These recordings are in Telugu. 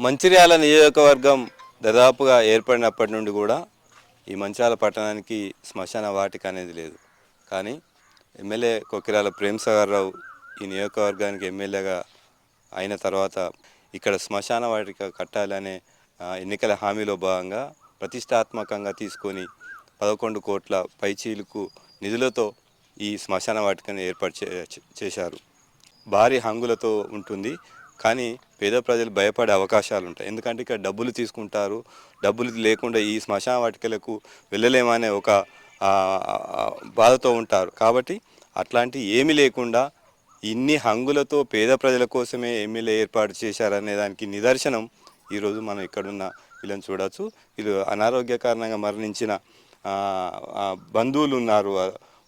మంచిర్యాల నియోజకవర్గం దాదాపుగా ఏర్పడినప్పటి నుండి కూడా ఈ మంచాల పట్టణానికి శ్మశాన వాటిక అనేది లేదు. కానీ ఎమ్మెల్యే కొక్కిరాల ప్రేమ్ రావు ఈ నియోజకవర్గానికి ఎమ్మెల్యేగా అయిన తర్వాత ఇక్కడ శ్మశాన వాటిక కట్టాలనే ఎన్నికల హామీలో భాగంగా ప్రతిష్టాత్మకంగా తీసుకొని పదకొండు కోట్ల పైచీలకు నిధులతో ఈ శ్మశాన వాటికను ఏర్పాటు చే- చేశారు. భారీ హంగులతో ఉంటుంది. కానీ పేద ప్రజలు భయపడే అవకాశాలు ఉంటాయి. ఎందుకంటే ఇక్కడ డబ్బులు తీసుకుంటారు. డబ్బులు లేకుండా ఈ శ్మశాన వాటికలకు వెళ్ళలేమనే ఒక బాధతో ఉంటారు. కాబట్టి అట్లాంటి ఏమీ లేకుండా ఇన్ని హంగులతో పేద ప్రజల కోసమే ఎమ్మెల్యే ఏర్పాటు చేశారనే దానికి నిదర్శనం ఈరోజు మనం ఇక్కడున్న వీళ్ళని చూడవచ్చు వీళ్ళు అనారోగ్య కారణంగా మరణించిన బంధువులు ఉన్నారు.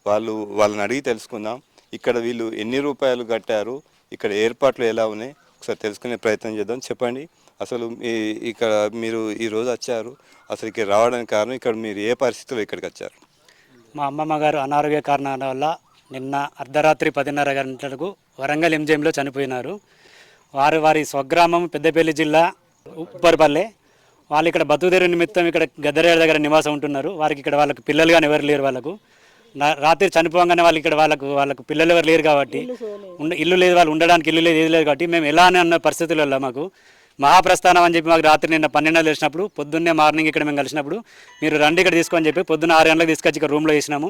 వాళ్ళు వాళ్ళని అడిగి తెలుసుకుందాం. ఇక్కడ వీళ్ళు ఎన్ని రూపాయలు కట్టారు? ఇక్కడ ఏర్పాట్లు ఎలా ఉన్నాయి? ఒకసారి తెలుసుకునే ప్రయత్నం చేద్దాం. చెప్పండి. అసలు మీ ఇక్కడ మీరు ఈరోజు వచ్చారు. అసలు ఇక్కడ రావడానికి కారణం ఇక్కడ మీరు ఏ పరిస్థితిలో ఇక్కడికి వచ్చారు? మా అమ్మమ్మ గారు అనారోగ్య కారణాల వల్ల నిన్న అర్ధరాత్రి పదిన్నర గంటలకు వరంగల్ ఎంజిఎంలో చనిపోయినారు. వారు వారి స్వగ్రామం పెద్దపల్లి జిల్లా ఉప్పర్పల్లె. వాళ్ళు ఇక్కడ బతుకుదేరు నిమిత్తం ఇక్కడ గద్దరేడ దగ్గర నివాసం ఉంటున్నారు. వారికి ఇక్కడ వాళ్ళకి పిల్లలు కానీ ఎవరు లేరు వాళ్ళకు. రాత్రి చనిపోగానే వాళ్ళు ఇక్కడ వాళ్ళకు వాళ్ళకు పిల్లలు ఎవరు లేరు కాబట్టి ఉండ ఇల్లు లేదు వాళ్ళు ఉండడానికి ఇల్లు లేదు ఏది లేదు కాబట్టి మేము ఎలా అని అన్న పరిస్థితులలో మాకు మహాప్రస్థానం అని చెప్పి మాకు రాత్రి నిన్న పన్నెండు తెలిసినప్పుడు పొద్దున్నే మార్నింగ్ ఇక్కడ మేము కలిసినప్పుడు మీరు రండి ఇక్కడ తీసుకొని చెప్పి పొద్దున్న ఆరు గంటలకు తీసుకొచ్చి ఇక్కడ రూమ్లో వేసినాము.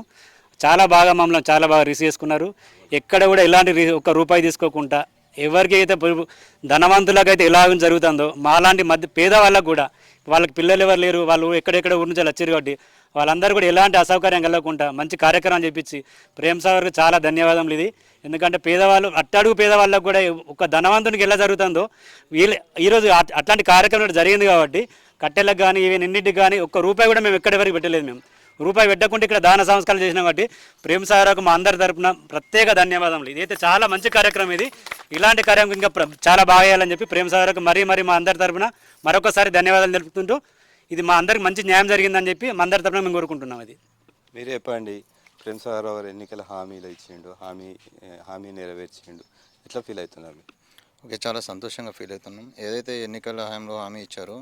చాలా బాగా మమ్మల్ని చాలా బాగా రిసీవ్ చేసుకున్నారు. ఎక్కడ కూడా ఎలాంటి ఒక్క రూపాయి తీసుకోకుండా ఎవరికి అయితే పొ- ధనవంతులకైతే ఎలా జరుగుతుందో మాలాంటి మధ్య పేదవాళ్ళకు కూడా వాళ్ళకి పిల్లలు ఎవరు లేరు వాళ్ళు ఎక్కడెక్కడ ఊరి నుంచి వచ్చారు కాబట్టి వాళ్ళందరూ కూడా ఎలాంటి అసౌకర్యం కలగకుండా మంచి కార్యక్రమం చేపించి ప్రేమ్ సాగర్కి చాలా ధన్యవాదములు ఇది. ఎందుకంటే పేదవాళ్ళు అట్టడుగు పేదవాళ్ళకు కూడా ఒక ధనవంతునికి ఎలా జరుగుతుందో వీళ్ళు ఈరోజు అట్- అట్లాంటి కార్యక్రమం జరిగింది కాబట్టి కట్టెలకు కానీ ఇవి నిన్నింటికి కానీ ఒక్క రూపాయి కూడా మేము ఎక్కడెవరికి వరకు పెట్టలేదు మేము. రూపాయి పెట్టకుండా ఇక్కడ దాన సంస్కారం చేసినాం కాబట్టి ప్రేమ్ సాగర్కు మా అందరి తరపున ప్రత్యేక ధన్యవాదములు. ఇదైతే చాలా మంచి కార్యక్రమం ఇది. ఇలాంటి కార్యక్రమం ఇంకా చాలా బాగా చేయాలని చెప్పి ప్రేమ్ సాగర్కు మరీ మరీ మా అందరి తరపున మరొకసారి ధన్యవాదాలు తెలుపుతుంటూ ఇది మా అందరికి మంచి న్యాయం జరిగిందని చెప్పి మా అందరి తరపున మేము కోరుకుంటున్నాం అది. మీరే చెప్పండి ప్రేమ్ సాగర్ గారు ఎన్నికల హామీలు ఇచ్చిండు హామీ హామీ నెరవేర్చిండు. ఎట్లా ఫీల్ అవుతున్నారు? ఓకే చాలా సంతోషంగా ఫీల్ అవుతున్నాం. ఏదైతే ఎన్నికల హామీలో హామీ ఇచ్చారో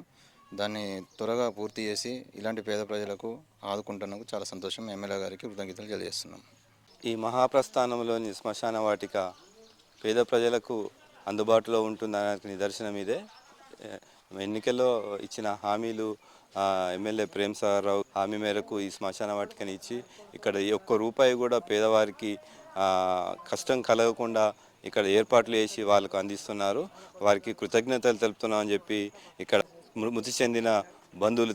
దాన్ని త్వరగా పూర్తి చేసి ఇలాంటి పేద ప్రజలకు ఆదుకుంటున్నందుకు చాలా సంతోషం. ఎమ్మెల్యే గారికి కృతజ్ఞతలు తెలియజేస్తున్నాం. ఈ మహాప్రస్థానంలోని శ్మశాన వాటిక పేద ప్రజలకు అందుబాటులో ఉంటుందనే నిదర్శనం ఇదే. ఎన్నికల్లో ఇచ్చిన హామీలు ఎమ్మెల్యే ప్రేమ్ సాగర్ రావు హామీ మేరకు ఈ శ్మశాన వాటికని ఇచ్చి ఇక్కడ ఈ ఒక్క రూపాయి కూడా పేదవారికి కష్టం కలగకుండా ఇక్కడ ఏర్పాట్లు చేసి వాళ్ళకు అందిస్తున్నారు. వారికి కృతజ్ఞతలు తెలుపుతున్నామని చెప్పి ఇక్కడ మృతి చెందిన బంధువులు